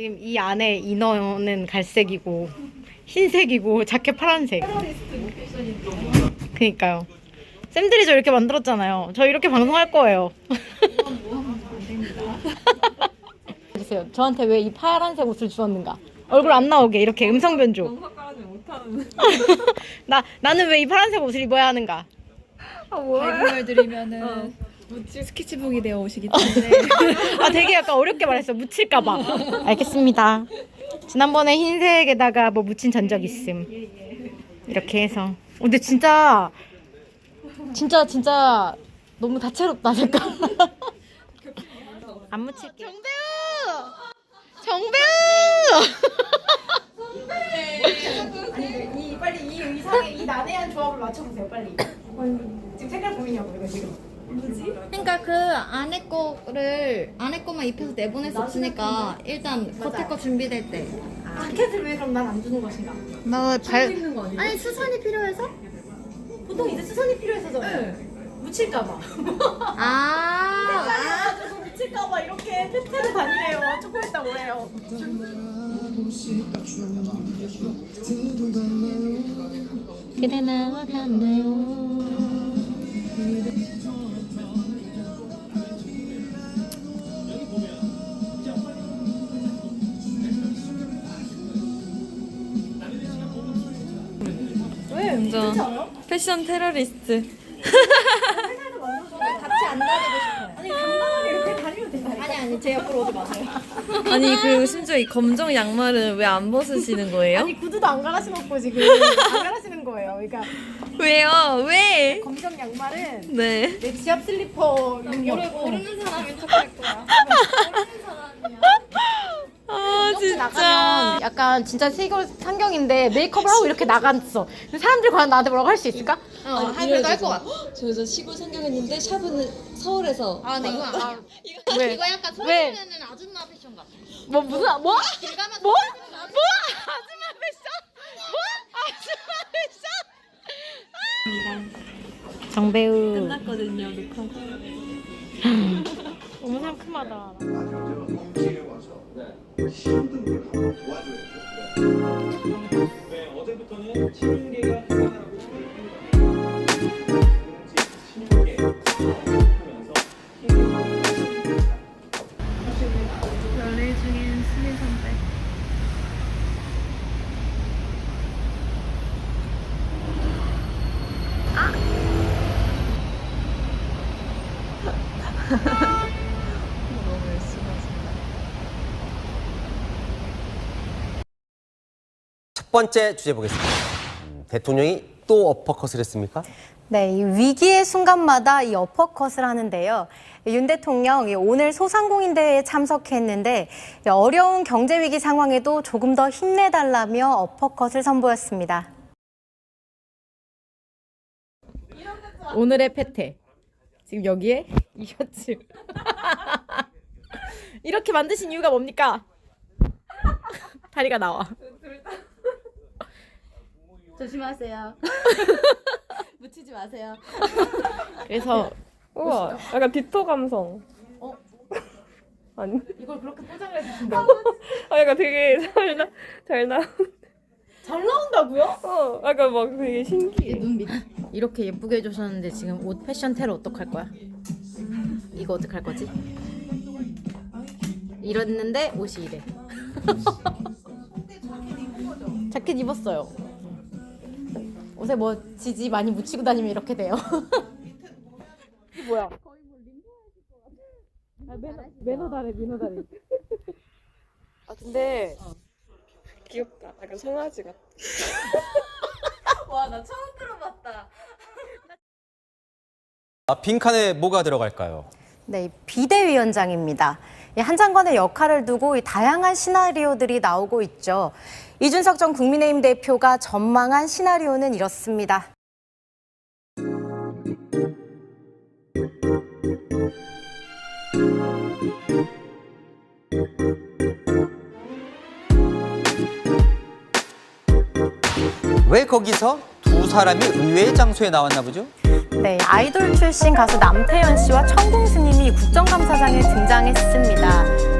지금 이 안에 이너는 갈색이고 흰색이고 자켓 파란색. 그니까요. 쌤들이 저 이렇게 만들었잖아요. 저 이렇게 방송할 거예요. 주세요. 저한테 왜 이 파란색 옷을 주었는가? 얼굴 안 나오게 이렇게 음성 변조. 못하는. 나 나는 왜 이 파란색 옷을 입어야 하는가? 발명을 드리면은 스케치북이 되어 오시기 때문에 아 되게 약간 어렵게 말했어. 묻힐까봐. 알겠습니다. 지난번에 흰색에다가 뭐 묻힌 전적 있음. 이렇게 해서. 어, 근데 진짜 진짜 진짜 너무 다채롭다 색깔. 안 묻힐게. 정배우. 정배우. 아니 이 빨리 이 의상에 이 난해한 조합을 맞춰보세요 빨리. 지금 색깔 고민이냐고 이거 지금. 그 안에 거를 안에 거만 입혀서 내보낼 수 없으니까 일단 겉에 거 준비될 때. 자켓을 왜 그럼 난 안 주는 것인가? 나발 아니 수선이 필요해서? 보통 이제 수선이 필요해서잖아요. 묻힐까봐. 아. 아, 묻힐까봐 이렇게 패트를 다니래요. 조금 있다 뭐래요. 그대 나와 갔네요. 완전 패션 테러리스트. 같이 안 다니고 싶어요. 아니 간단하게 이렇게 다니면 된다. 아니 아니 제 옆으로 오지 마세요. 아니 그리고 심지어 이 검정 양말은 왜 안 벗으시는 거예요? 아니 구두도 안 갈아 신었고 지금 안 갈아 신은 거예요. 그러니까 왜요? 왜? 검정 양말은 네. 내 지압 슬리퍼 모르, 용이었고 모르는 사람이 착할 거야. 아 진짜. 나가면 약간 진짜 세계 상경인데 메이크업을 하고 이렇게 나갔어. 근데 사람들이 과연 나한테 뭐라고 할 수 있을까? 어, 하이브리드 할것 같아. 저저 시골 상경했는데 샵은 서울에서 아, 네, 이거 아, 왜? 이거 약간 왜? 서울에는 아줌마 패션 같아. 뭐 무슨 뭐? 길 가면 뭐? 뭐? 아줌마 패션? 뭐? 아줌마 패션? 정배우 끝났거든요 녹화. 너무 상큼하다. 네, 첫 번째 주제 보겠습니다. 음, 대통령이 또 어퍼컷을 했습니까? 네, 이 위기의 순간마다 이 어퍼컷을 하는데요. 윤 대통령 이 오늘 소상공인 대회에 참석했는데 이 어려운 경제 위기 상황에도 조금 더 힘내달라며 어퍼컷을 선보였습니다. 오늘의 패태. 지금 여기에 이 셔츠. 이렇게 만드신 이유가 뭡니까? 다리가 나와. 조심하세요. 묻히지 마세요. 그래서 우와, 약간 디토 감성. 어? 아니, 이걸 그렇게 포장을 해주신다. 아 약간 되게 잘 나, 잘 나. 잘 나온다고요? 어, 약간 막 되게 신기해. 눈 밑. 이렇게 예쁘게 해주셨는데 지금 옷 패션 테러 어떡할 거야? 이거 어떡할 거지? 이랬는데 옷이 이래. 자켓 입었어요. 옷에 뭐 지지 많이 묻히고 다니면 이렇게 돼요. 이게 뭐야? 거의 뭐 림보 하실 것 같아. 아, 매너, 매너 다래, 매너 다래. 아 근데 귀엽다. 약간 송아지 같아. 아, 빈칸에 뭐가 들어갈까요? 네, 이 비대위원장입니다. 이한 장관의 역할을 두고 이 다양한 시나리오들이 나오고 있죠. 이준석 전 국민의힘 대표가 전망한 시나리오는 이렇습니다. 왜 거기서 두 사람이 의외의 장소에 나왔나 보죠? 네, 아이돌 출신 가수 남태현 씨와 천궁 스님이 국정감사장에 등장했습니다.